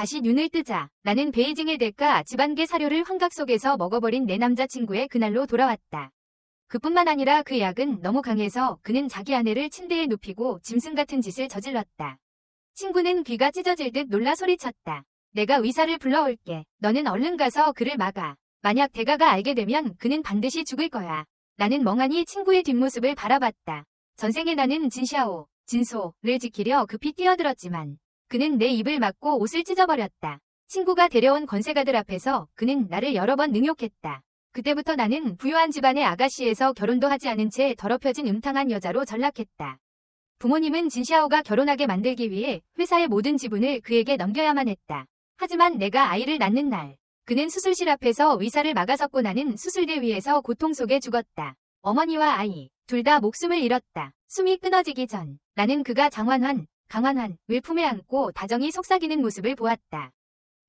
다시 눈을 뜨자 나는 베이징의 대가 집안계 사료를 환각 속에서 먹어버린 내 남자친구의 그날로 돌아왔다. 그뿐만 아니라 그 약은 너무 강해서 그는 자기 아내를 침대에 눕히고 짐승 같은 짓을 저질렀다. 친구는 귀가 찢어질 듯 놀라 소리쳤다. 내가 의사를 불러올게. 너는 얼른 가서 그를 막아. 만약 대가가 알게 되면 그는 반드시 죽을 거야. 나는 멍하니 친구의 뒷모습을 바라봤다. 전생에 나는 진샤오, 진소를 지키려 급히 뛰어들었지만 그는 내 입을 막고 옷을 찢어버렸다. 친구가 데려온 권세가들 앞에서 그는 나를 여러 번 능욕했다. 그때부터 나는 부유한 집안의 아가씨에서 결혼도 하지 않은 채 더럽혀진 음탕한 여자로 전락했다. 부모님은 진샤오가 결혼하게 만들기 위해 회사의 모든 지분을 그에게 넘겨야만 했다. 하지만 내가 아이를 낳는 날, 그는 수술실 앞에서 의사를 막아섰고 나는 수술대 위에서 고통 속에 죽었다. 어머니와 아이, 둘 다 목숨을 잃었다. 숨이 끊어지기 전, 나는 그가 장환환, 강환환을 품에 안고 다정히 속삭이는 모습을 보았다.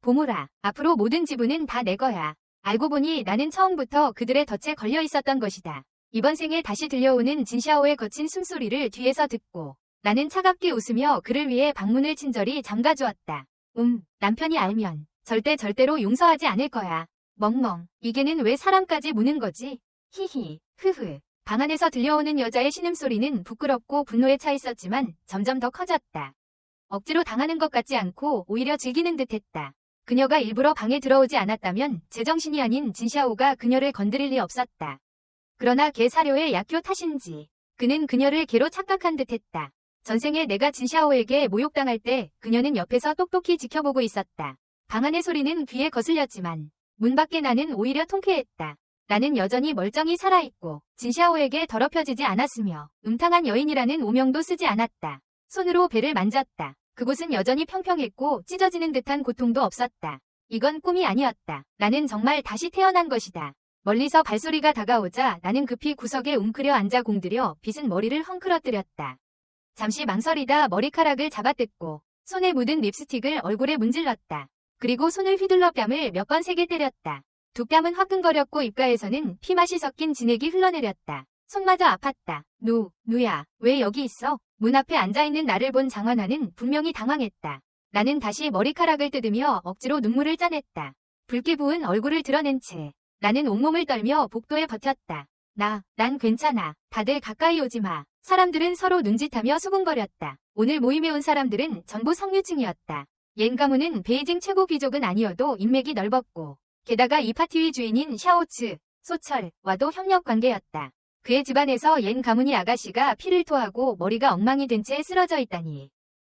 보물아, 앞으로 모든 지분은 다 내 거야. 알고 보니 나는 처음부터 그들의 덫에 걸려 있었던 것이다. 이번 생에 다시 들려오는 진샤오의 거친 숨소리를 뒤에서 듣고 나는 차갑게 웃으며 그를 위해 방문을 친절히 잠가주었다. 음, 남편이 알면 절대 절대로 용서하지 않을 거야. 멍멍, 이게는 왜 사람까지 무는 거지? 히히, 흐흐. 방 안에서 들려오는 여자의 신음소리는 부끄럽고 분노에 차 있었지만 점점 더 커졌다. 억지로 당하는 것 같지 않고 오히려 즐기는 듯했다. 그녀가 일부러 방에 들어오지 않았다면 제정신이 아닌 진샤오가 그녀를 건드릴 리 없었다. 그러나 개 사료의 약효 탓인지 그는 그녀를 개로 착각한 듯했다. 전생에 내가 진샤오에게 모욕당할 때 그녀는 옆에서 똑똑히 지켜보고 있었다. 방 안의 소리는 귀에 거슬렸지만 문 밖에 나는 오히려 통쾌했다. 나는 여전히 멀쩡히 살아있고 진샤오에게 더럽혀지지 않았으며 음탕한 여인이라는 오명도 쓰지 않았다. 손으로 배를 만졌다. 그곳은 여전히 평평했고 찢어지는 듯한 고통도 없었다. 이건 꿈이 아니었다. 나는 정말 다시 태어난 것이다. 멀리서 발소리가 다가오자 나는 급히 구석에 웅크려 앉아 공들여 빗은 머리를 헝클어뜨렸다. 잠시 망설이다 머리카락을 잡아뜯고 손에 묻은 립스틱을 얼굴에 문질렀다. 그리고 손을 휘둘러 뺨을 몇 번 세게 때렸다. 두 뺨은 화끈거렸고 입가에서는 피맛이 섞인 진액이 흘러내렸다. 손마저 아팠다. 누, 누야, 왜 여기 있어? 문 앞에 앉아있는 나를 본 장환아는 분명히 당황했다. 나는 다시 머리카락을 뜯으며 억지로 눈물을 짜냈다. 붉게 부은 얼굴을 드러낸 채 나는 온몸을 떨며 복도에 버텼다. 나, 난 괜찮아. 다들 가까이 오지 마. 사람들은 서로 눈짓하며 수군거렸다. 오늘 모임에 온 사람들은 전부 성류층이었다. 옌 가문은 베이징 최고 귀족은 아니어도 인맥이 넓었고 게다가 이 파티의 주인인 샤오츠, 소철와도 협력 관계였다. 그의 집안에서 옌 가문이 아가씨가 피를 토하고 머리가 엉망이 된 채 쓰러져 있다니.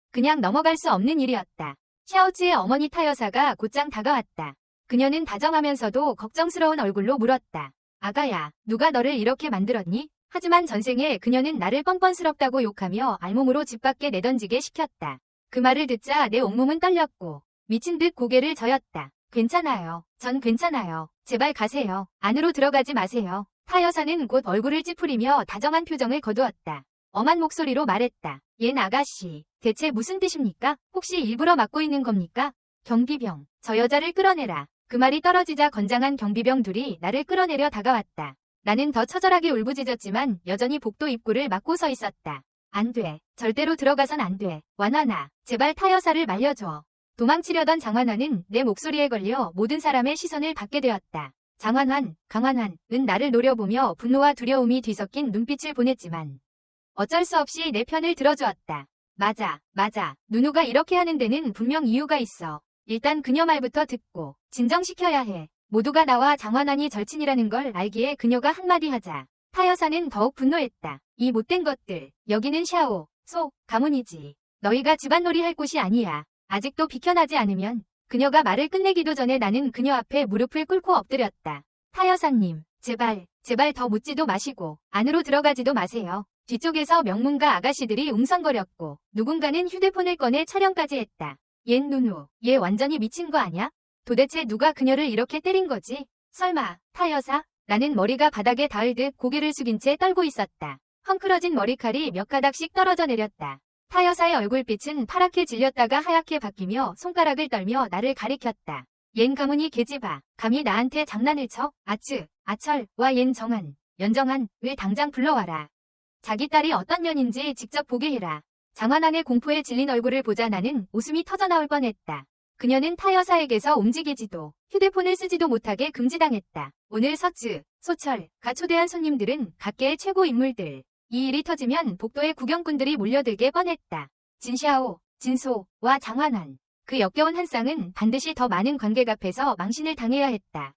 그냥 넘어갈 수 없는 일이었다. 샤오츠의 어머니 타여사가 곧장 다가왔다. 그녀는 다정하면서도 걱정스러운 얼굴로 물었다. 아가야, 누가 너를 이렇게 만들었니? 하지만 전생에 그녀는 나를 뻔뻔스럽다고 욕하며 알몸으로 집 밖에 내던지게 시켰다. 그 말을 듣자 내 온몸은 떨렸고 미친 듯 고개를 저었다. 괜찮아요. 전 괜찮아요. 제발 가세요. 안으로 들어가지 마세요. 타 여사는 곧 얼굴을 찌푸리며 다정한 표정을 거두었다. 엄한 목소리로 말했다. 얜 아가씨, 대체 무슨 뜻입니까? 혹시 일부러 막고 있는 겁니까? 경비병, 저 여자를 끌어내라. 그 말이 떨어지자 건장한 경비병 둘이 나를 끌어내려 다가왔다. 나는 더 처절하게 울부짖었지만 여전히 복도 입구를 막고 서 있었다. 안 돼. 절대로 들어가선 안 돼. 완화나, 제발 타여사를 말려줘. 도망치려던 장환환은 내 목소리에 걸려 모든 사람의 시선을 받게 되었다. 장환환, 강환환은 나를 노려보며 분노와 두려움이 뒤섞인 눈빛을 보냈지만 어쩔 수 없이 내 편을 들어주었다. 맞아, 맞아. 누누가 이렇게 하는 데는 분명 이유가 있어. 일단 그녀 말부터 듣고 진정시켜야 해. 모두가 나와 장환환이 절친이라는 걸 알기에 그녀가 한마디 하자. 타여사는 더욱 분노했다. 이 못된 것들. 여기는 샤오, 소, 가문이지. 너희가 집안놀이 할 곳이 아니야. 아직도 비켜나지 않으면 그녀가 말을 끝내기도 전에 나는 그녀 앞에 무릎을 꿇고 엎드렸다. 타여사님, 제발, 제발 더 묻지도 마시고 안으로 들어가지도 마세요. 뒤쪽에서 명문가 아가씨들이 웅성거렸고 누군가는 휴대폰을 꺼내 촬영까지 했다. 얜 누누, 얘 완전히 미친 거 아냐? 도대체 누가 그녀를 이렇게 때린 거지? 설마, 타여사? 나는 머리가 바닥에 닿을 듯 고개를 숙인 채 떨고 있었다. 헝클어진 머리칼이 몇 가닥씩 떨어져 내렸다. 타여사의 얼굴빛은 파랗게 질렸다가 하얗게 바뀌며 손가락을 떨며 나를 가리켰다. 얜 가문이 개지바, 감히 나한테 장난을 쳐? 아츠, 아철, 와 옌 정한, 연정한, 을 당장 불러와라. 자기 딸이 어떤 년인지 직접 보게 해라. 장환환의 공포에 질린 얼굴을 보자 나는 웃음이 터져나올 뻔했다. 그녀는 타 여사에게서 움직이지도 휴대폰을 쓰지도 못하게 금지당했다. 오늘 서츠, 소철 가 초대한 손님들은 각계의 최고 인물들. 이 일이 터지면 복도에 구경꾼들이 몰려들게 뻔했다. 진샤오, 진소와 장환환. 그 역겨운 한 쌍은 반드시 더 많은 관객 앞에서 망신을 당해야 했다.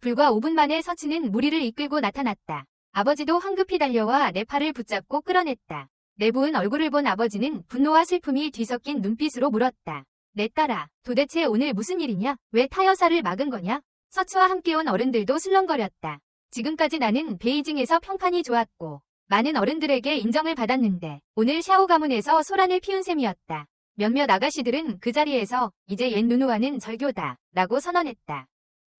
불과 5분 만에 서치는 무리를 이끌고 나타났다. 아버지도 황급히 달려와 내 팔을 붙잡고 끌어냈다. 내 부은 얼굴을 본 아버지는 분노와 슬픔이 뒤섞인 눈빛으로 물었다. 내 딸아, 도대체 오늘 무슨 일이냐? 왜 타여사를 막은 거냐? 서치와 함께 온 어른들도 술렁거렸다. 지금까지 나는 베이징에서 평판이 좋았고 많은 어른들에게 인정을 받았는데 오늘 샤오 가문에서 소란을 피운 셈이었다. 몇몇 아가씨들은 그 자리에서 이제 옛 누누와는 절교다 라고 선언했다.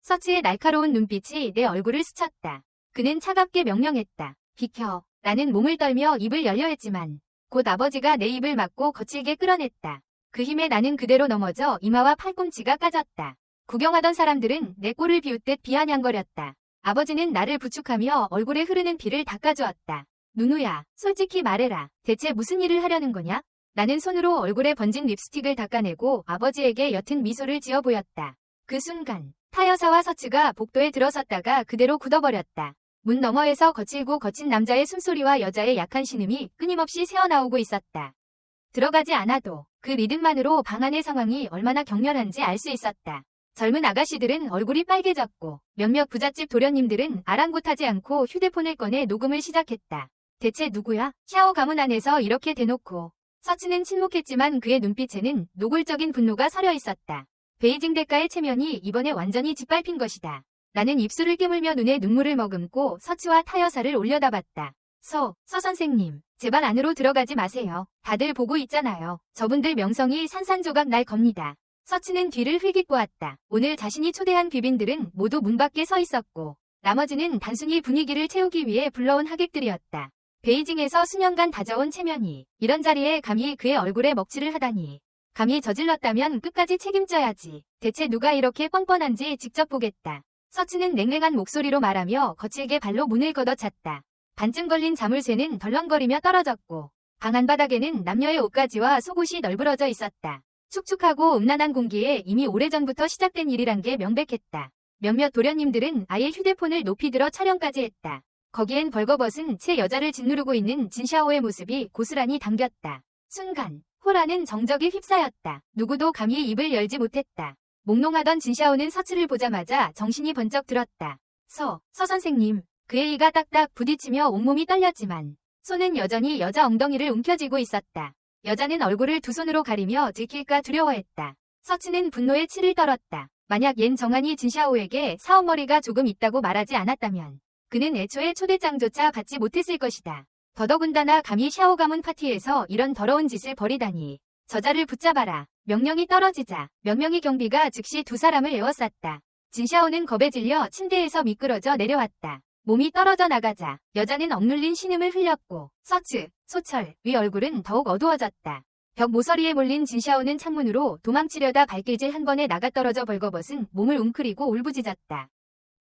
서치의 날카로운 눈빛이 내 얼굴을 스쳤다. 그는 차갑게 명령했다. 비켜. 나는 몸을 떨며 입을 열려 했지만 곧 아버지가 내 입을 막고 거칠게 끌어냈다. 그 힘에 나는 그대로 넘어져 이마와 팔꿈치가 까졌다. 구경하던 사람들은 내 꼴을 비웃듯 비아냥거렸다. 아버지는 나를 부축하며 얼굴에 흐르는 피를 닦아주었다. 누누야, 솔직히 말해라. 대체 무슨 일을 하려는 거냐? 나는 손으로 얼굴에 번진 립스틱을 닦아내고 아버지에게 옅은 미소를 지어 보였다. 그 순간 타여사와 서츠가 복도에 들어섰다가 그대로 굳어버렸다. 문 너머에서 거칠고 거친 남자의 숨소리와 여자의 약한 신음이 끊임없이 새어나오고 있었다. 들어가지 않아도 그 리듬만으로 방 안의 상황이 얼마나 격렬한지 알 수 있었다. 젊은 아가씨들은 얼굴이 빨개졌고 몇몇 부잣집 도련님들은 아랑곳하지 않고 휴대폰을 꺼내 녹음을 시작했다. 대체 누구야? 샤오 가문 안에서 이렇게 대놓고 서치는 침묵했지만 그의 눈빛에는 노골적인 분노가 서려 있었다. 베이징 대가의 체면이 이번에 완전히 짓밟힌 것이다. 나는 입술을 깨물며 눈에 눈물을 머금고 서치와 타여사를 올려다봤다. 서, 서 선생님, 제발 안으로 들어가지 마세요. 다들 보고 있잖아요. 저분들 명성이 산산조각 날 겁니다. 서치는 뒤를 흘깃보았다. 오늘 자신이 초대한 귀빈들은 모두 문 밖에 서 있었고 나머지는 단순히 분위기를 채우기 위해 불러온 하객들이었다. 베이징에서 수년간 다져온 체면이 이런 자리에 감히 그의 얼굴에 먹칠을 하다니 감히 저질렀다면 끝까지 책임져야지. 대체 누가 이렇게 뻔뻔한지 직접 보겠다. 서치는 냉랭한 목소리로 말하며 거칠게 발로 문을 걷어찼다. 반쯤 걸린 자물쇠는 덜렁거리며 떨어졌고 방 안바닥에는 남녀의 옷가지와 속옷이 널브러져 있었다. 축축하고 음란한 공기에 이미 오래전부터 시작된 일이란 게 명백했다. 몇몇 도련님들은 아예 휴대폰을 높이 들어 촬영까지 했다. 거기엔 벌거벗은 채 여자를 짓누르고 있는 진샤오의 모습이 고스란히 담겼다. 순간 호라는 정적이 휩싸였다. 누구도 감히 입을 열지 못했다. 몽롱하던 진샤오는 서치를 보자마자 정신이 번쩍 들었다. 서, 서 선생님. 그의 이가 딱딱 부딪히며 온몸이 떨렸지만 손은 여전히 여자 엉덩이를 움켜쥐고 있었다. 여자는 얼굴을 두 손으로 가리며 들킬까 두려워했다. 서치는 분노에 치를 떨었다. 만약 옌 정한이 진샤오에게 사업머리가 조금 있다고 말하지 않았다면 그는 애초에 초대장조차 받지 못했을 것이다. 더더군다나 감히 샤오 가문 파티에서 이런 더러운 짓을 벌이다니. 저자를 붙잡아라. 명령이 떨어지자 몇 명의 경비가 즉시 두 사람을 에워쌌다. 진샤오는 겁에 질려 침대에서 미끄러져 내려왔다. 몸이 떨어져 나가자 여자는 억눌린 신음을 흘렸고 서츠, 소철, 위 얼굴은 더욱 어두워졌다. 벽 모서리에 몰린 진샤오는 창문으로 도망치려다 발길질 한 번에 나가 떨어져 벌거벗은 몸을 웅크리고 울부짖었다.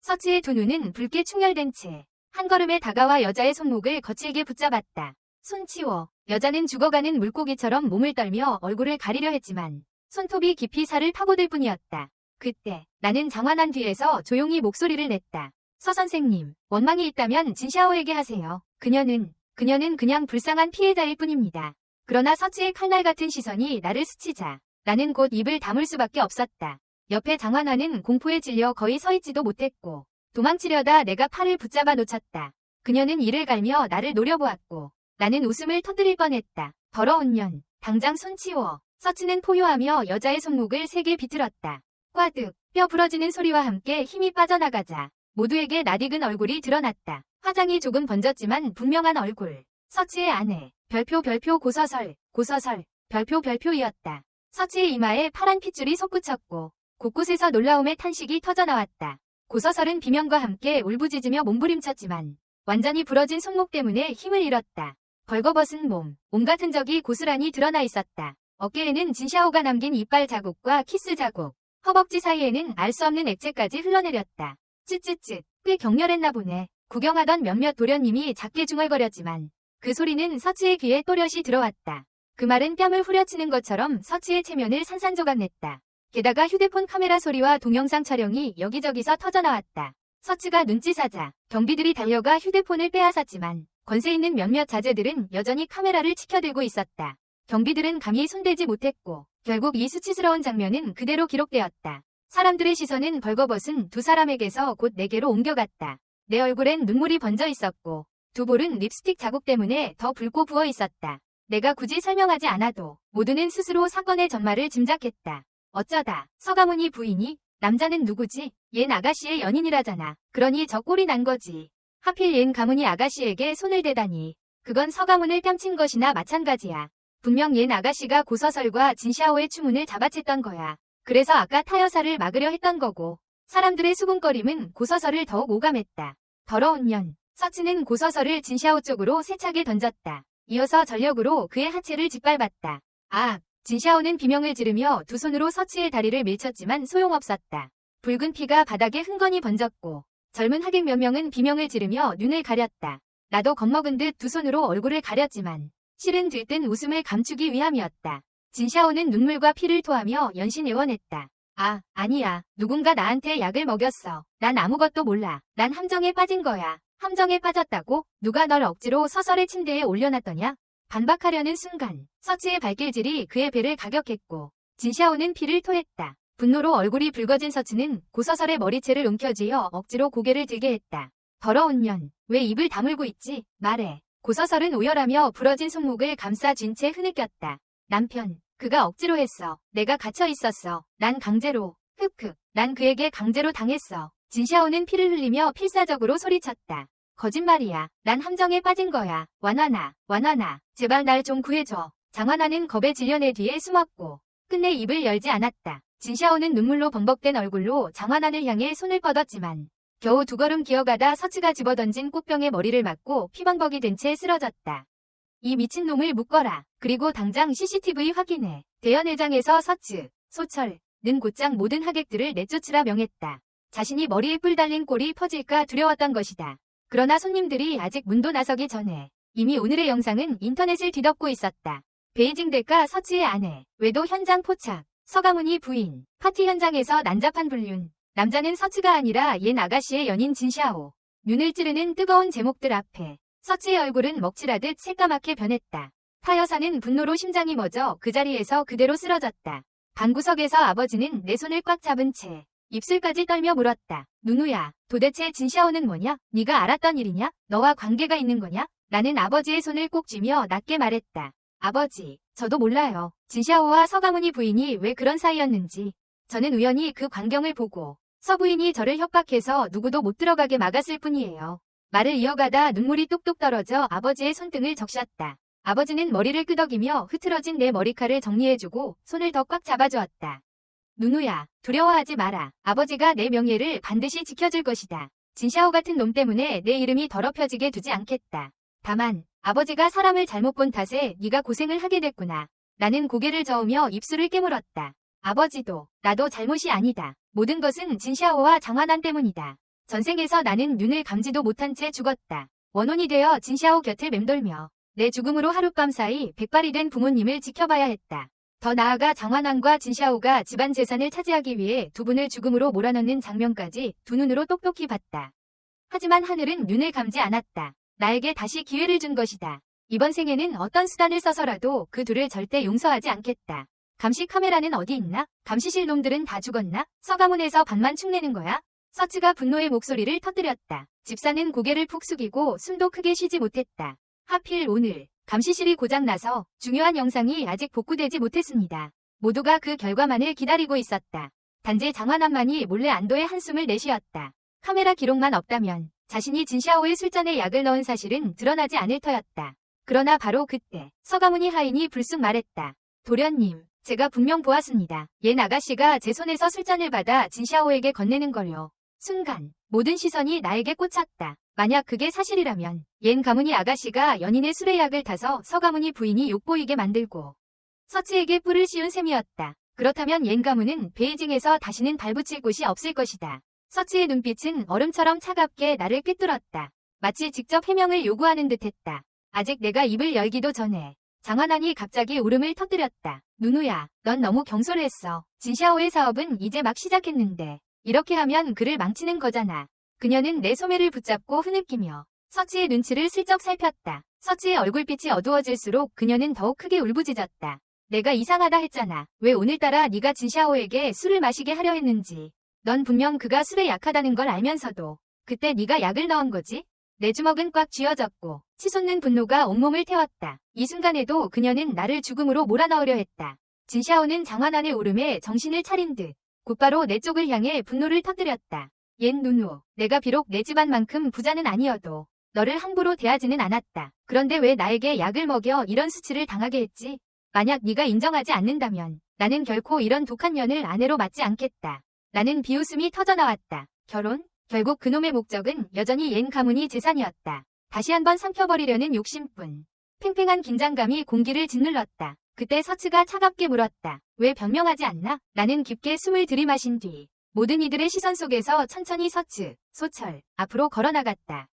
서치의 두 눈은 붉게 충혈된 채 한 걸음에 다가와 여자의 손목을 거칠게 붙잡았다. 손 치워. 여자는 죽어가는 물고기처럼 몸을 떨며 얼굴을 가리려 했지만 손톱이 깊이 살을 파고들 뿐이었다. 그때 나는 장환한 뒤에서 조용히 목소리를 냈다. 서 선생님, 원망이 있다면 진샤오에게 하세요. 그녀는, 그녀는 그냥 불쌍한 피해자일 뿐입니다. 그러나 서치의 칼날 같은 시선이 나를 스치자 나는 곧 입을 다물 수밖에 없었다. 옆에 장환화는 공포에 질려 거의 서 있지도 못했고 도망치려다 내가 팔을 붙잡아 놓쳤다. 그녀는 이를 갈며 나를 노려보았고 나는 웃음을 터뜨릴 뻔했다. 더러운 년, 당장 손 치워. 서치는 포효하며 여자의 손목을 세게 비틀었다. 꽈득, 뼈 부러지는 소리와 함께 힘이 빠져나가자 모두에게 낯익은 얼굴이 드러났다. 화장이 조금 번졌지만 분명한 얼굴. 서치의 아내. 별표 별표 고서설. 고서설. 별표 별표이었다. 서치의 이마에 파란 핏줄이 솟구쳤고 곳곳에서 놀라움의 탄식이 터져나왔다. 고서설은 비명과 함께 울부짖으며 몸부림쳤지만 완전히 부러진 손목 때문에 힘을 잃었다. 벌거벗은 몸, 온갖 흔적이 고스란히 드러나 있었다. 어깨에는 진샤오가 남긴 이빨 자국과 키스 자국, 허벅지 사이에는 알 수 없는 액체까지 흘러내렸다. 쯧쯧쯧, 꽤 격렬했나 보네. 구경하던 몇몇 도련님이 작게 중얼거렸지만 그 소리는 서치의 귀에 또렷이 들어왔다. 그 말은 뺨을 후려치는 것처럼 서치의 체면을 산산조각 냈다. 게다가 휴대폰 카메라 소리와 동영상 촬영이 여기저기서 터져나왔다. 서치가 눈치사자 경비들이 달려가 휴대폰을 빼앗았지만 권세 있는 몇몇 자제들은 여전히 카메라를 치켜들고 있었다. 경비들은 감히 손대지 못했고 결국 이 수치스러운 장면은 그대로 기록되었다. 사람들의 시선은 벌거벗은 두 사람에게서 곧 내게로 옮겨갔다. 내 얼굴엔 눈물이 번져 있었고 두 볼은 립스틱 자국 때문에 더 붉고 부어 있었다. 내가 굳이 설명하지 않아도 모두는 스스로 사건의 전말을 짐작했다. 어쩌다 서가문이 부인이 남자는 누구지? 얜 아가씨의 연인이라잖아. 그러니 저 꼴이 난 거지. 하필 얜 가문이 아가씨에게 손을 대다니. 그건 서가문을 뺨친 것이나 마찬가지야. 분명 얜 아가씨가 고서설과 진샤오의 추문을 잡아챘던 거야. 그래서 아까 타여사를 막으려 했던 거고. 사람들의 수군거림은 고서설을 더욱 오감했다. 더러운 년. 서치는 고서설을 진샤오 쪽으로 세차게 던졌다. 이어서 전력으로 그의 하체를 짓밟았다. 아, 진샤오는 비명을 지르며 두 손으로 서치의 다리를 밀쳤지만 소용없었다. 붉은 피가 바닥에 흥건히 번졌고 젊은 하객 몇 명은 비명을 지르며 눈을 가렸다. 나도 겁먹은 듯 두 손으로 얼굴을 가렸지만 실은 들뜬 웃음을 감추기 위함이었다. 진샤오는 눈물과 피를 토하며 연신 애원했다. 아, 아니야. 누군가 나한테 약을 먹였어. 난 아무것도 몰라. 난 함정에 빠진 거야. 함정에 빠졌다고? 누가 널 억지로 서설의 침대에 올려놨더냐? 반박하려는 순간 서치의 발길질이 그의 배를 가격했고 진샤오는 피를 토했다. 분노로 얼굴이 붉어진 서치는 고서설의 머리채를 움켜쥐어 억지로 고개를 들게 했다. 더러운 년, 왜 입을 다물고 있지? 말해. 고서설은 오열하며 부러진 손목을 감싸 쥔 채 흐느꼈다. 남편, 그가 억지로 했어. 내가 갇혀 있었어. 난 강제로. 흑흑, 난 그에게 강제로 당했어. 진샤오는 피를 흘리며 필사적으로 소리쳤다. 거짓말이야. 난 함정에 빠진 거야. 완화나, 완화나. 제발 날 좀 구해줘. 장완아는 겁에 질려 내 뒤에 숨었고 끝내 입을 열지 않았다. 진샤오는 눈물로 범벅된 얼굴로 장완아를 향해 손을 뻗었지만 겨우 두 걸음 기어가다 서치가 집어던진 꽃병에 머리를 맞고 피방벅이 된 채 쓰러졌다. 이 미친놈을 묶어라. 그리고 당장 CCTV 확인해. 대연회장에서 서츠, 소철, 는 곧장 모든 하객들을 내쫓으라 명했다. 자신이 머리에 뿔 달린 꼴이 퍼질까 두려웠던 것이다. 그러나 손님들이 아직 문도 나서기 전에 이미 오늘의 영상은 인터넷을 뒤덮고 있었다. 베이징 대가 서치의 아내, 외도 현장 포착, 서가문이 부인, 파티 현장에서 난잡한 불륜, 남자는 서치가 아니라 옛 아가씨의 연인 진샤오, 눈을 찌르는 뜨거운 제목들 앞에 서치의 얼굴은 먹칠하듯 새까맣게 변했다. 타 여사는 분노로 심장이 멎어 그 자리에서 그대로 쓰러졌다. 방구석에서 아버지는 내 손을 꽉 잡은 채 입술까지 떨며 물었다. 누누야, 도대체 진샤오는 뭐냐? 네가 알았던 일이냐? 너와 관계가 있는 거냐? 나는 아버지의 손을 꼭 쥐며 낮게 말했다. 아버지, 저도 몰라요. 진샤오와 서가문이 부인이 왜 그런 사이였는지. 저는 우연히 그 광경을 보고 서부인이 저를 협박해서 누구도 못 들어가게 막았을 뿐이에요. 말을 이어가다 눈물이 뚝뚝 떨어져 아버지의 손등을 적셨다. 아버지는 머리를 끄덕이며 흐트러진 내 머리칼을 정리해주고 손을 더 꽉 잡아주었다. 누누야, 두려워하지 마라. 아버지가 내 명예를 반드시 지켜줄 것이다. 진샤오 같은 놈 때문에 내 이름이 더럽혀지게 두지 않겠다. 다만 아버지가 사람을 잘못 본 탓에 네가 고생을 하게 됐구나. 나는 고개를 저으며 입술을 깨물었다. 아버지도 나도 잘못이 아니다. 모든 것은 진샤오와 장환한 때문이다. 전생에서 나는 눈을 감지도 못한 채 죽었다. 원혼이 되어 진샤오 곁을 맴돌며 내 죽음으로 하룻밤 사이 백발이 된 부모님을 지켜봐야 했다. 더 나아가 장환왕과 진샤오가 집안 재산을 차지하기 위해 두 분을 죽음으로 몰아넣는 장면까지 두 눈으로 똑똑히 봤다. 하지만 하늘은 눈을 감지 않았다. 나에게 다시 기회를 준 것이다. 이번 생에는 어떤 수단을 써서라도 그 둘을 절대 용서하지 않겠다. 감시 카메라는 어디 있나? 감시실 놈들은 다 죽었나? 서가문에서 반만 축내는 거야? 서치가 분노의 목소리를 터뜨렸다. 집사는 고개를 푹 숙이고 숨도 크게 쉬지 못했다. 하필 오늘 감시실이 고장나서 중요한 영상이 아직 복구되지 못했습니다. 모두가 그 결과만을 기다리고 있었다. 단지 장환환만이 몰래 안도의 한숨을 내쉬었다. 카메라 기록만 없다면 자신이 진샤오의 술잔에 약을 넣은 사실은 드러나지 않을 터였다. 그러나 바로 그때 서가문이 하인이 불쑥 말했다. 도련님, 제가 분명 보았습니다. 옛 아가씨가 제 손에서 술잔을 받아 진샤오에게 건네는 걸요. 순간 모든 시선이 나에게 꽂혔다. 만약 그게 사실이라면 옌 가문이 아가씨가 연인의 술의 약을 타서 서 가문이 부인이 욕보이게 만들고 서치에게 뿔을 씌운 셈이었다. 그렇다면 옌 가문은 베이징에서 다시는 발붙일 곳이 없을 것이다. 서치의 눈빛은 얼음처럼 차갑게 나를 꿰뚫었다. 마치 직접 해명을 요구하는 듯했다. 아직 내가 입을 열기도 전에 장환환이 갑자기 울음을 터뜨렸다. 누누야, 넌 너무 경솔했어. 진샤오의 사업은 이제 막 시작했는데 이렇게 하면 그를 망치는 거잖아. 그녀는 내 소매를 붙잡고 흐느끼며 서치의 눈치를 슬쩍 살폈다. 서치의 얼굴빛이 어두워질수록 그녀는 더욱 크게 울부짖었다. 내가 이상하다 했잖아. 왜 오늘따라 네가 진샤오에게 술을 마시게 하려 했는지. 넌 분명 그가 술에 약하다는 걸 알면서도 그때 네가 약을 넣은 거지? 내 주먹은 꽉 쥐어졌고 치솟는 분노가 온몸을 태웠다. 이 순간에도 그녀는 나를 죽음으로 몰아넣으려 했다. 진샤오는 장환환의 울음에 정신을 차린 듯 곧바로 내 쪽을 향해 분노를 터뜨렸다. 옛 누누, 내가 비록 내 집안만큼 부자는 아니어도 너를 함부로 대하지는 않았다. 그런데 왜 나에게 약을 먹여 이런 수치를 당하게 했지? 만약 네가 인정하지 않는다면 나는 결코 이런 독한 년을 아내로 맞지 않겠다. 나는 비웃음이 터져나왔다. 결혼? 결국 그놈의 목적은 여전히 옌 가문이 재산이었다. 다시 한번 삼켜버리려는 욕심뿐. 팽팽한 긴장감이 공기를 짓눌렀다. 그때 서츠가 차갑게 물었다. 왜 변명하지 않나? 나는 깊게 숨을 들이마신 뒤 모든 이들의 시선 속에서 천천히 서츠, 소철, 앞으로 걸어나갔다.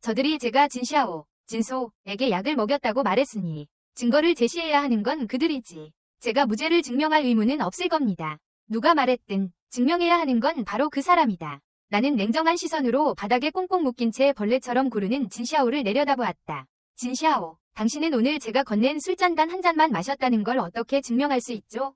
저들이 제가 진샤오, 진소에게 약을 먹였다고 말했으니 증거를 제시해야 하는 건 그들이지. 제가 무죄를 증명할 의무는 없을 겁니다. 누가 말했든 증명해야 하는 건 바로 그 사람이다. 나는 냉정한 시선으로 바닥에 꽁꽁 묶인 채 벌레처럼 구르는 진샤오를 내려다보았다. 진샤오, 당신은 오늘 제가 건넨 술잔 단 한 잔만 마셨다는 걸 어떻게 증명할 수 있죠?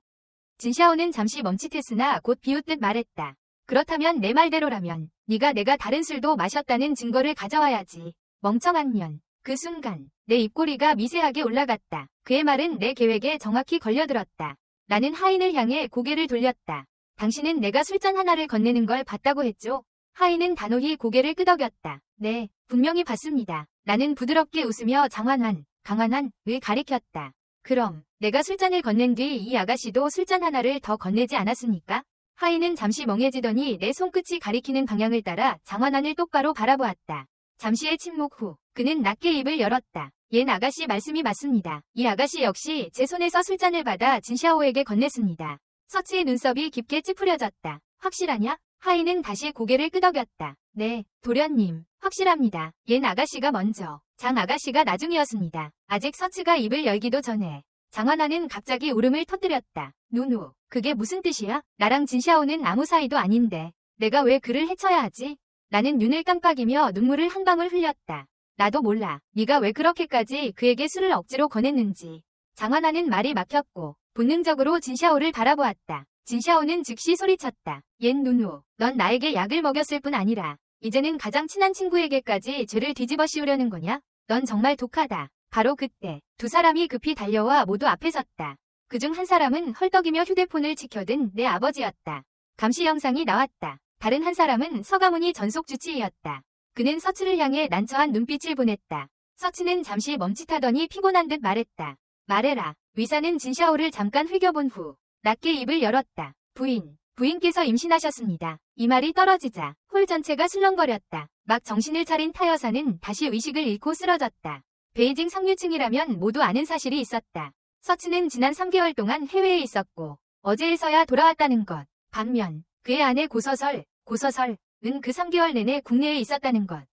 진샤오는 잠시 멈칫했으나 곧 비웃듯 말했다. 그렇다면 내 말대로라면 네가 내가 다른 술도 마셨다는 증거를 가져와야지. 멍청한 년. 그 순간 내 입꼬리가 미세하게 올라갔다. 그의 말은 내 계획에 정확히 걸려들었다. 나는 하인을 향해 고개를 돌렸다. 당신은 내가 술잔 하나를 건네는 걸 봤다고 했죠? 하인은 단호히 고개를 끄덕였다. 네, 분명히 봤습니다. 나는 부드럽게 웃으며 장환환, 강환환을 가리켰다. 그럼 내가 술잔을 건넨 뒤 이 아가씨도 술잔 하나를 더 건네지 않았습니까? 하인은 잠시 멍해지더니 내 손끝이 가리키는 방향을 따라 장환환을 똑바로 바라보았다. 잠시의 침묵 후 그는 낮게 입을 열었다. 얜 아가씨 말씀이 맞습니다. 이 아가씨 역시 제 손에서 술잔을 받아 진샤오에게 건넸습니다. 서치의 눈썹이 깊게 찌푸려졌다. 확실하냐? 하이는 다시 고개를 끄덕였다. 네, 도련님, 확실합니다. 얜 아가씨가 먼저, 장 아가씨가 나중이었습니다. 아직 서치가 입을 열기도 전에 장환아는 갑자기 울음을 터뜨렸다. 누누, 그게 무슨 뜻이야? 나랑 진샤오는 아무 사이도 아닌데 내가 왜 그를 해쳐야 하지? 나는 눈을 깜빡이며 눈물을 한 방울 흘렸다. 나도 몰라. 네가 왜 그렇게까지 그에게 술을 억지로 권했는지. 장환아는 말이 막혔고 본능적으로 진샤오를 바라보았다. 진샤오는 즉시 소리쳤다. 옌 누누, 넌 나에게 약을 먹였을 뿐 아니라 이제는 가장 친한 친구에게까지 죄를 뒤집어 씌우려는 거냐? 넌 정말 독하다. 바로 그때 두 사람이 급히 달려와 모두 앞에 섰다. 그중 한 사람은 헐떡이며 휴대폰을 지켜든 내 아버지였다. 감시 영상이 나왔다. 다른 한 사람은 서가문이 전속 주치의였다. 그는 서치를 향해 난처한 눈빛을 보냈다. 서치는 잠시 멈칫하더니 피곤한 듯 말했다. 말해라. 위사는 진샤오를 잠깐 흘겨본 후 낮게 입을 열었다. 부인, 부인께서 임신하셨습니다. 이 말이 떨어지자 홀 전체가 술렁거렸다. 막 정신을 차린 타 여사는 다시 의식을 잃고 쓰러졌다. 베이징 상류층이라면 모두 아는 사실이 있었다. 서치는 지난 3개월 동안 해외에 있었고 어제에서야 돌아왔다는 것. 반면 그의 아내 고서설, 고서설은 그 3개월 내내 국내에 있었다는 것.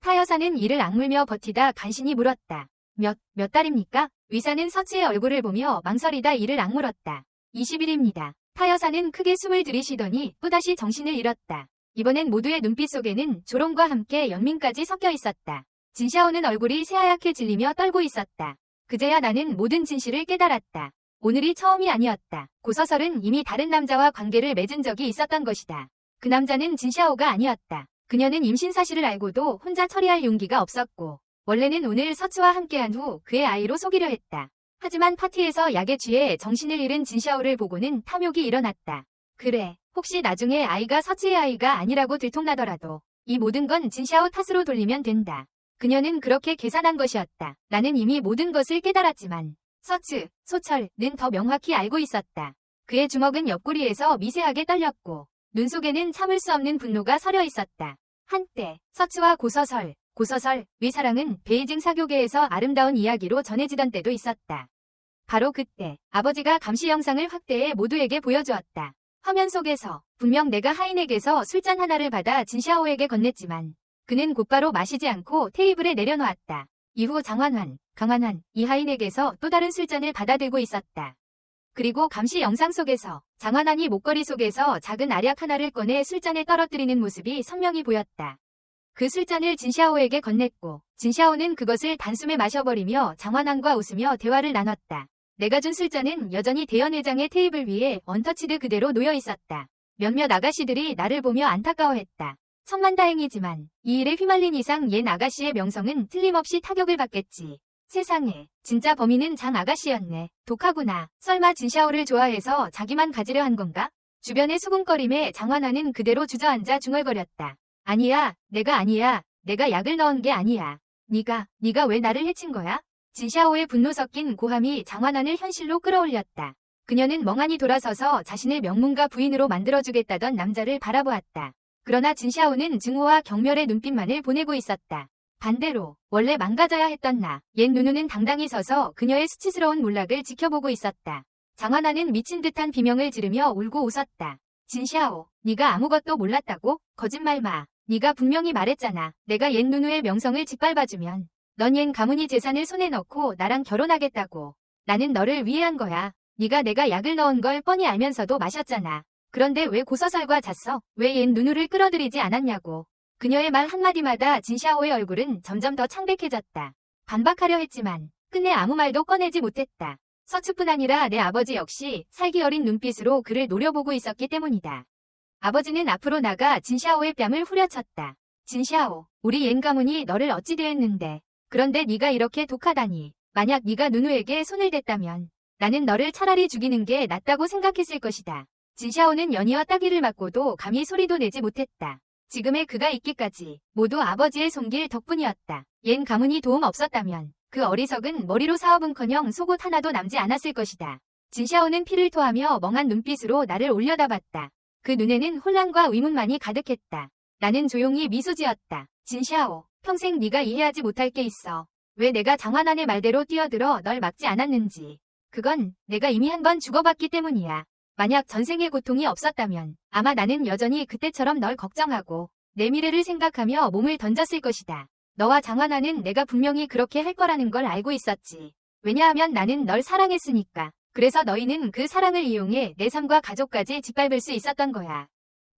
타 여사는 이를 악물며 버티다 간신히 물었다. 몇, 몇 달입니까? 의사는 서치의 얼굴을 보며 망설이다 이를 악물었다. 20일입니다. 타 여사는 크게 숨을 들이쉬더니 또다시 정신을 잃었다. 이번엔 모두의 눈빛 속에는 조롱과 함께 연민까지 섞여 있었다. 진샤오는 얼굴이 새하얗게 질리며 떨고 있었다. 그제야 나는 모든 진실을 깨달았다. 오늘이 처음이 아니었다. 고서설은 이미 다른 남자와 관계를 맺은 적이 있었던 것이다. 그 남자는 진샤오가 아니었다. 그녀는 임신 사실을 알고도 혼자 처리할 용기가 없었고 원래는 오늘 서치와 함께한 후 그의 아이로 속이려 했다. 하지만 파티에서 약에 취해 정신을 잃은 진샤오를 보고는 탐욕이 일어났다. 그래, 혹시 나중에 아이가 서치의 아이가 아니라고 들통나더라도 이 모든 건 진샤오 탓으로 돌리면 된다. 그녀는 그렇게 계산한 것이었다. 나는 이미 모든 것을 깨달았지만 서츠, 소철은 더 명확히 알고 있었다. 그의 주먹은 옆구리에서 미세하게 떨렸고 눈 속에는 참을 수 없는 분노가 서려 있었다. 한때 서츠와 고서설, 고서설, 위사랑은 베이징 사교계에서 아름다운 이야기로 전해지던 때도 있었다. 바로 그때 아버지가 감시 영상을 확대해 모두에게 보여주었다. 화면 속에서 분명 내가 하인에게서 술잔 하나를 받아 진샤오에게 건넸지만 그는 곧바로 마시지 않고 테이블에 내려놓았다. 이후 장환환, 강환환, 이하인에게서 또 다른 술잔을 받아들고 있었다. 그리고 감시 영상 속에서 장환환이 목걸이 속에서 작은 알약 하나를 꺼내 술잔에 떨어뜨리는 모습이 선명히 보였다. 그 술잔을 진샤오에게 건넸고 진샤오는 그것을 단숨에 마셔버리며 장환환과 웃으며 대화를 나눴다. 내가 준 술잔은 여전히 대연회장의 테이블 위에 언터치드 그대로 놓여 있었다. 몇몇 아가씨들이 나를 보며 안타까워했다. 천만다행이지만 이 일에 휘말린 이상 옛 아가씨의 명성은 틀림없이 타격을 받겠지. 세상에 진짜 범인은 장 아가씨였네. 독하구나. 설마 진샤오를 좋아해서 자기만 가지려 한 건가? 주변의 수군거림에 장환아는 그대로 주저앉아 중얼거렸다. 아니야, 내가 아니야. 내가 약을 넣은 게 아니야. 네가, 네가 왜 나를 해친 거야? 진샤오의 분노 섞인 고함이 장환아를 현실로 끌어올렸다. 그녀는 멍하니 돌아서서 자신의 명문가 부인으로 만들어주겠다던 남자를 바라보았다. 그러나 진샤오는 증오와 경멸의 눈빛만을 보내고 있었다. 반대로 원래 망가져야 했던 나, 옛 누누는 당당히 서서 그녀의 수치스러운 몰락을 지켜보고 있었다. 장환아는 미친 듯한 비명을 지르며 울고 웃었다. 진샤오, 네가 아무것도 몰랐다고? 거짓말 마. 네가 분명히 말했잖아. 내가 옛 누누의 명성을 짓밟아주면 넌 옛 가문이 재산을 손에 넣고 나랑 결혼하겠다고. 나는 너를 위해 한 거야. 네가 내가 약을 넣은 걸 뻔히 알면서도 마셨잖아. 그런데 왜 고서설과 잤어? 왜 옛 누누를 끌어들이지 않았냐고. 그녀의 말 한마디마다 진샤오의 얼굴은 점점 더 창백해졌다. 반박하려 했지만 끝내 아무 말도 꺼내지 못했다. 서츠뿐 아니라 내 아버지 역시 살기 어린 눈빛으로 그를 노려보고 있었기 때문이다. 아버지는 앞으로 나가 진샤오의 뺨을 후려쳤다. 진샤오, 우리 옌 가문이 너를 어찌 대했는데. 그런데 네가 이렇게 독하다니. 만약 네가 누누에게 손을 댔다면 나는 너를 차라리 죽이는 게 낫다고 생각했을 것이다. 진샤오는 연희와 따귀를 맞고도 감히 소리도 내지 못했다. 지금의 그가 있기까지 모두 아버지의 손길 덕분이었다. 얜 가문이 도움 없었다면 그 어리석은 머리로 사업은커녕 속옷 하나도 남지 않았을 것이다. 진샤오는 피를 토하며 멍한 눈빛으로 나를 올려다봤다. 그 눈에는 혼란과 의문만이 가득했다. 나는 조용히 미소 지었다. 진샤오, 평생 네가 이해하지 못할 게 있어. 왜 내가 장환환의 말대로 뛰어들어 널 막지 않았는지. 그건 내가 이미 한 번 죽어봤기 때문이야. 만약 전생의 고통이 없었다면 아마 나는 여전히 그때처럼 널 걱정하고 내 미래를 생각하며 몸을 던졌을 것이다. 너와 장환아는 내가 분명히 그렇게 할 거라는 걸 알고 있었지. 왜냐하면 나는 널 사랑했으니까. 그래서 너희는 그 사랑을 이용해 내 삶과 가족까지 짓밟을 수 있었던 거야.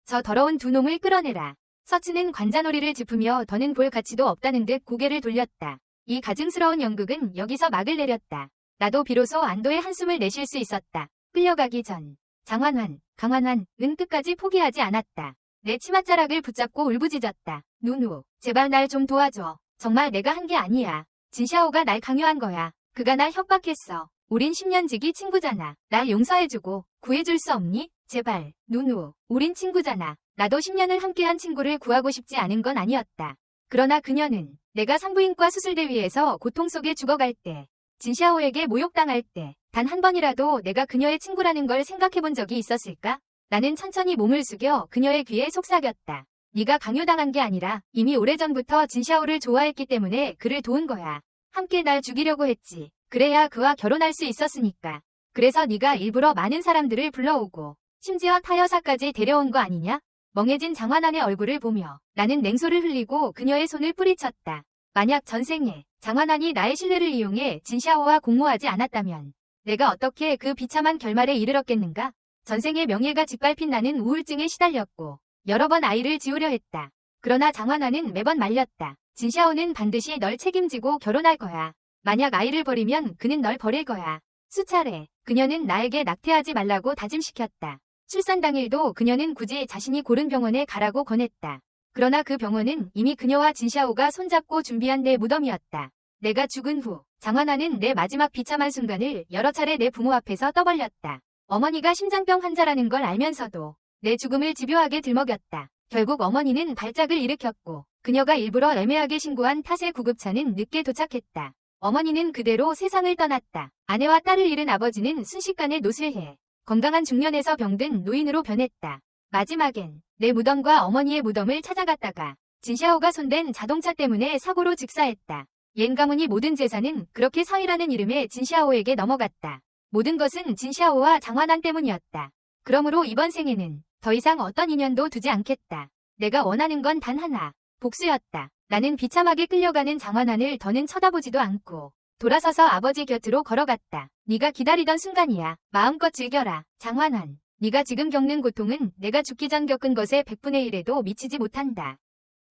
저 더러운 두 놈을 끌어내라. 서치는 관자놀이를 짚으며 더는 볼 가치도 없다는 듯 고개를 돌렸다. 이 가증스러운 연극은 여기서 막을 내렸다. 나도 비로소 안도의 한숨을 내쉴 수 있었다. 끌려가기 전. 장환환, 강환환, 은 끝까지 포기하지 않았다. 내 치맛자락을 붙잡고 울부짖었다. 누누, 제발 날 좀 도와줘. 정말 내가 한 게 아니야. 진샤오가 날 강요한 거야. 그가 날 협박했어. 우린 10년 지기 친구잖아. 날 용서해주고 구해줄 수 없니? 제발, 누누, 우린 친구잖아. 나도 10년을 함께한 친구를 구하고 싶지 않은 건 아니었다. 그러나 그녀는 내가 산부인과 수술대 위에서 고통 속에 죽어갈 때, 진샤오에게 모욕당할 때, 단 한 번이라도 내가 그녀의 친구라는 걸 생각해 본 적이 있었을까? 나는 천천히 몸을 숙여 그녀의 귀에 속삭였다. 네가 강요당한 게 아니라 이미 오래전부터 진샤오를 좋아했기 때문에 그를 도운 거야. 함께 날 죽이려고 했지. 그래야 그와 결혼할 수 있었으니까. 그래서 네가 일부러 많은 사람들을 불러오고 심지어 타여사까지 데려온 거 아니냐? 멍해진 장환환의 얼굴을 보며 나는 냉소를 흘리고 그녀의 손을 뿌리쳤다. 만약 전생에 장환환이 나의 신뢰를 이용해 진샤오와 공모하지 않았다면 내가 어떻게 그 비참한 결말에 이르렀겠는가? 전생의 명예가 짓밟힌 나는 우울증에 시달렸고 여러 번 아이를 지우려 했다. 그러나 장환환은 매번 말렸다. 진샤오는 반드시 널 책임지고 결혼할 거야. 만약 아이를 버리면 그는 널 버릴 거야. 수차례 그녀는 나에게 낙태하지 말라고 다짐시켰다. 출산 당일도 그녀는 굳이 자신이 고른 병원에 가라고 권했다. 그러나 그 병원은 이미 그녀와 진샤오가 손잡고 준비한 내 무덤이었다. 내가 죽은 후 장환환은 내 마지막 비참한 순간을 여러 차례 내 부모 앞에서 떠벌렸다. 어머니가 심장병 환자라는 걸 알면서도 내 죽음을 집요하게 들먹였다. 결국 어머니는 발작을 일으켰고 그녀가 일부러 애매하게 신고한 탓의 구급차는 늦게 도착했다. 어머니는 그대로 세상을 떠났다. 아내와 딸을 잃은 아버지는 순식간에 노쇠해 건강한 중년에서 병든 노인으로 변했다. 마지막엔 내 무덤과 어머니의 무덤을 찾아갔다가 진샤오가 손댄 자동차 때문에 사고로 직사했다. 옌 가문이 모든 재산은 그렇게 서이라는 이름의 진샤오에게 넘어갔다. 모든 것은 진샤오와 장환환 때문이었다. 그러므로 이번 생에는 더 이상 어떤 인연도 두지 않겠다. 내가 원하는 건 단 하나, 복수였다. 나는 비참하게 끌려가는 장환환을 더는 쳐다보지도 않고 돌아서서 아버지 곁으로 걸어갔다. 네가 기다리던 순간이야. 마음껏 즐겨라. 장환환. 네가 지금 겪는 고통은 내가 죽기 전 겪은 것의 100분의 1에도 미치지 못한다.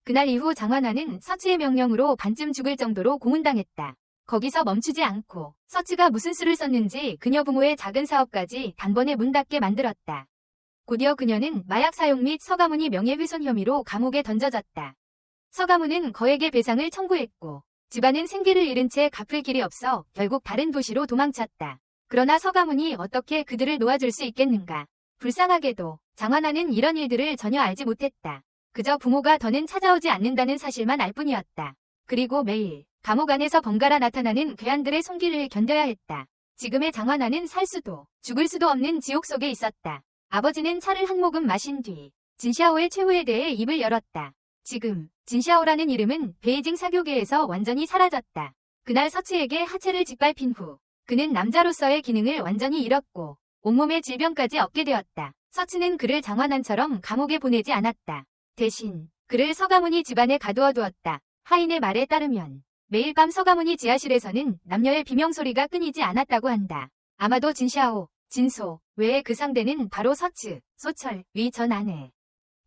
그날 이후 장환환은 서치의 명령으로 반쯤 죽을 정도로 고문당했다. 거기서 멈추지 않고 서치가 무슨 수를 썼는지 그녀 부모의 작은 사업까지 단번에 문 닫게 만들었다. 곧이어 그녀는 마약 사용 및 서가문이 명예훼손 혐의로 감옥에 던져졌다. 서가문은 거액의 배상을 청구했고 집안은 생계를 잃은 채 갚을 길이 없어 결국 다른 도시로 도망쳤다. 그러나 서가문이 어떻게 그들을 놓아줄 수 있겠는가. 불쌍하게도 장환아는 이런 일들을 전혀 알지 못했다. 그저 부모가 더는 찾아오지 않는다는 사실만 알 뿐이었다. 그리고 매일 감옥 안에서 번갈아 나타나는 괴한들의 손길을 견뎌야 했다. 지금의 장환아는 살 수도 죽을 수도 없는 지옥 속에 있었다. 아버지는 차를 한 모금 마신 뒤 진샤오의 최후에 대해 입을 열었다. 지금 진샤오라는 이름은 베이징 사교계에서 완전히 사라졌다. 그날 서치에게 하체를 짓밟힌 후 그는 남자로서의 기능을 완전히 잃었고 온몸의 질병까지 얻게 되었다. 서치는 그를 장환한처럼 감옥에 보내지 않았다. 대신 그를 서가문이 집안에 가두어 두었다. 하인의 말에 따르면 매일 밤 서가문이 지하실에서는 남녀의 비명소리가 끊이지 않았다고 한다. 아마도 진샤오, 진소 외에 그 상대는 바로 서츠, 소철, 위 전 아내.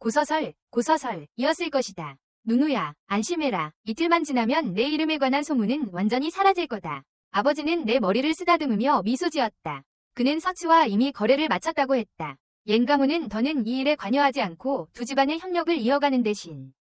고서설, 고서설 이었을 것이다. 누누야, 안심해라. 이틀만 지나면 내 이름에 관한 소문은 완전히 사라질 거다. 아버지는 내 머리를 쓰다듬으며 미소 지었다. 그는 서치와 이미 거래를 마쳤다고 했다. 옌가무는 더는 이 일에 관여하지 않고 두 집안의 협력을 이어가는 대신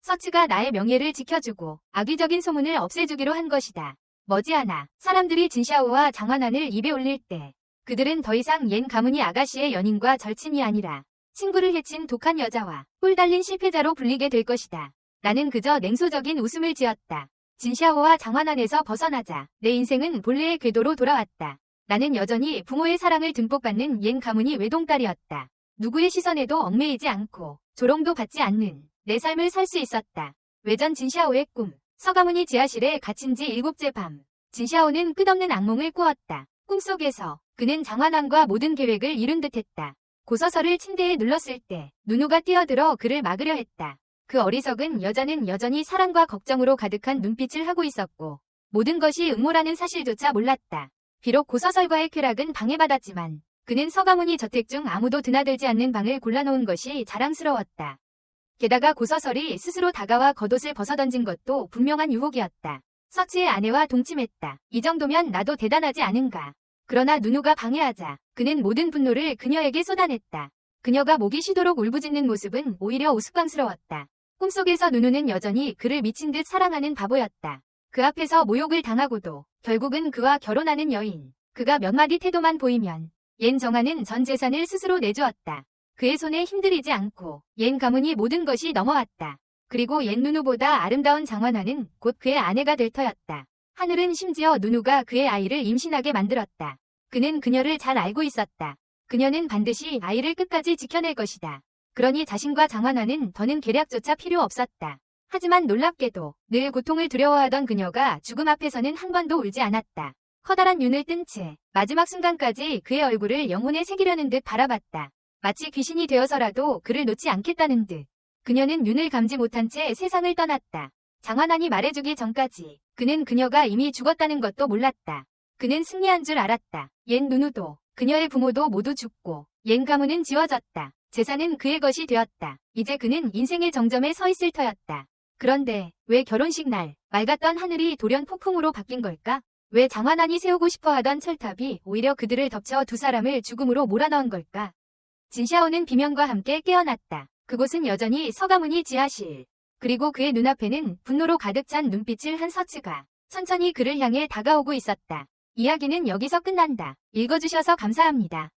서치가 나의 명예를 지켜주고 악의적인 소문을 없애주기로 한 것이다. 머지않아 사람들이 진샤오와 장환환을 입에 올릴 때 그들은 더 이상 옌 가문이 아가씨의 연인과 절친이 아니라 친구를 해친 독한 여자와 꿀 달린 실패자로 불리게 될 것이다. 나는 그저 냉소적인 웃음을 지었다. 진샤오와 장환환에서 벗어나자 내 인생은 본래의 궤도로 돌아왔다. 나는 여전히 부모의 사랑을 듬뿍 받는 옌 가문이 외동딸이었다. 누구의 시선에도 얽매이지 않고 조롱도 받지 않는 내 삶을 살 수 있었다. 외전 진샤오의 꿈. 서가문이 지하실에 갇힌 지 일곱째 밤. 진샤오는 끝없는 악몽을 꾸었다. 꿈속에서 그는 장환환과 모든 계획을 이룬 듯했다. 고서서를 침대에 눌렀을 때 누누가 뛰어들어 그를 막으려 했다. 그 어리석은 여자는 여전히 사랑과 걱정으로 가득한 눈빛을 하고 있었고 모든 것이 음모라는 사실조차 몰랐다. 비록 고서설과의 쾌락은 방해받았지만 그는 서가문이 저택 중 아무도 드나들지 않는 방을 골라놓은 것이 자랑스러웠다. 게다가 고서설이 스스로 다가와 겉옷을 벗어던진 것도 분명한 유혹이었다. 서치의 아내와 동침했다. 이 정도면 나도 대단하지 않은가. 그러나 누누가 방해하자 그는 모든 분노를 그녀에게 쏟아냈다. 그녀가 목이 쉬도록 울부짖는 모습은 오히려 우스꽝스러웠다. 꿈속에서 누누는 여전히 그를 미친 듯 사랑하는 바보였다. 그 앞에서 모욕을 당하고도 결국은 그와 결혼하는 여인. 그가 몇 마디 태도만 보이면 옌 정하는 전 재산을 스스로 내주었다. 그의 손에 힘들이지 않고 옌 가문이 모든 것이 넘어왔다. 그리고 옌 누누보다 아름다운 장환화는 곧 그의 아내가 될 터였다. 하늘은 심지어 누누가 그의 아이를 임신하게 만들었다. 그는 그녀를 잘 알고 있었다. 그녀는 반드시 아이를 끝까지 지켜낼 것이다. 그러니 자신과 장환화는 더는 계략조차 필요 없었다. 하지만 놀랍게도 늘 고통을 두려워하던 그녀가 죽음 앞에서는 한 번도 울지 않았다. 커다란 눈을 뜬 채 마지막 순간까지 그의 얼굴을 영혼에 새기려는 듯 바라봤다. 마치 귀신이 되어서라도 그를 놓지 않겠다는 듯. 그녀는 눈을 감지 못한 채 세상을 떠났다. 장환환이 말해주기 전까지 그는 그녀가 이미 죽었다는 것도 몰랐다. 그는 승리한 줄 알았다. 옌 누누도 그녀의 부모도 모두 죽고 옌 가문은 지워졌다. 재산은 그의 것이 되었다. 이제 그는 인생의 정점에 서 있을 터였다. 그런데 왜 결혼식 날 맑았던 하늘이 돌연 폭풍으로 바뀐 걸까? 왜 장환환이 세우고 싶어 하던 철탑이 오히려 그들을 덮쳐 두 사람을 죽음으로 몰아넣은 걸까? 진샤오는 비명과 함께 깨어났다. 그곳은 여전히 서가문이 지하실. 그리고 그의 눈앞에는 분노로 가득 찬 눈빛을 한 서츠가 천천히 그를 향해 다가오고 있었다. 이야기는 여기서 끝난다. 읽어주셔서 감사합니다.